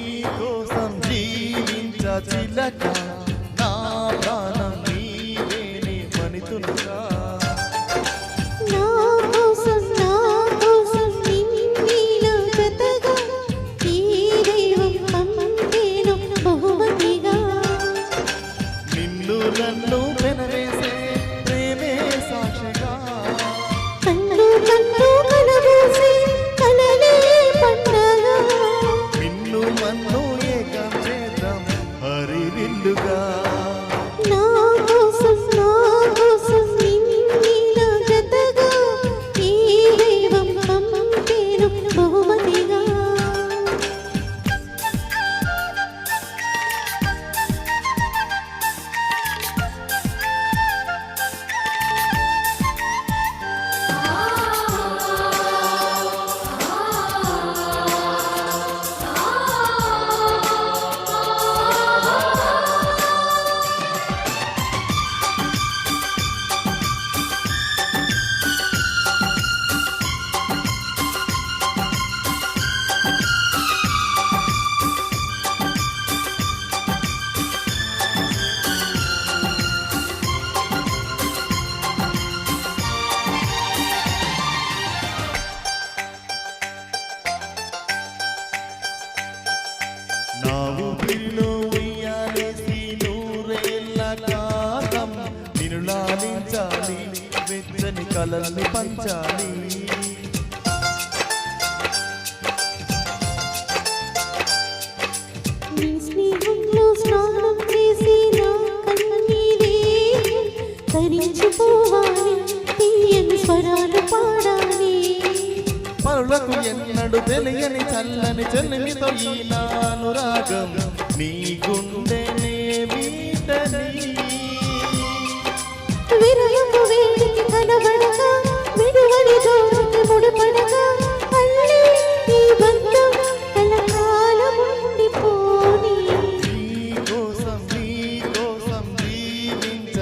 amigo, San Trinita Tilaca. నిండుగా లాలించాలి వెచ్చని కలల్ని పంచాలి. పరులకు ఎన్నడు తెలియని చల్లని చెల్లిమితో ఈ నా అనురాగం నీ గుండెనే మీటని విరయపు వేడికి కనబడక విడువని దూరకి ముడిపడక అల్లే ఈ బంధం కలకాలం ఉండిపోని నీ కోసం నీ కోసం జీవించ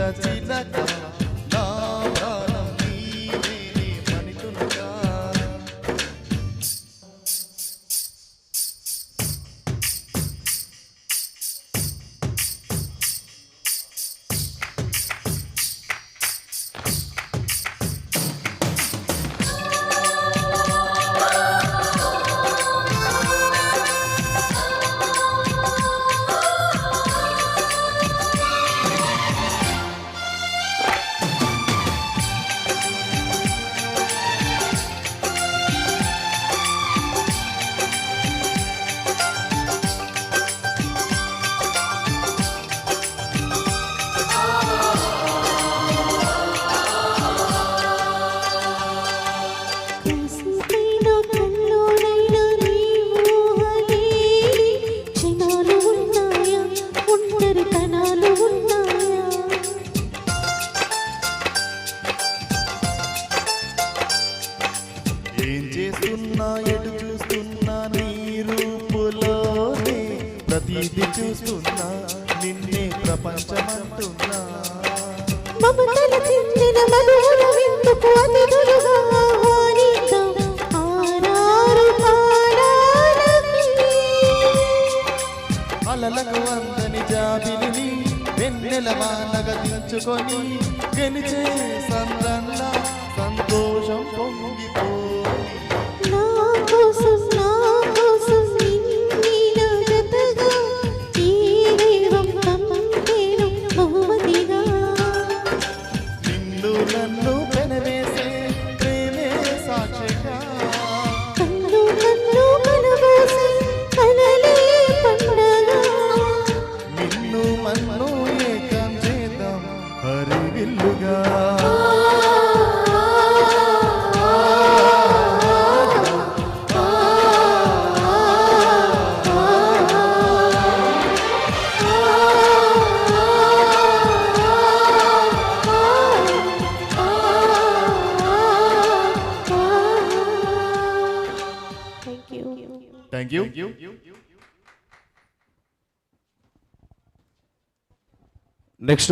చేస్తున్నా ఎటు చూస్తున్నా నీ రూపులోనే ప్రతిదీ చూస్తున్నా నిన్నే ప్రపంచమంటున్నా మమతల తిండిన మధుర విందుకు అతిథులుగా. అలలకు అందని జాబిలిని వెన్నెల దించుకొని గెలిచే సంద్రన్న సంతోషం పొంగిపోని నిన్ను Thank you. Thank you. Thank you. Next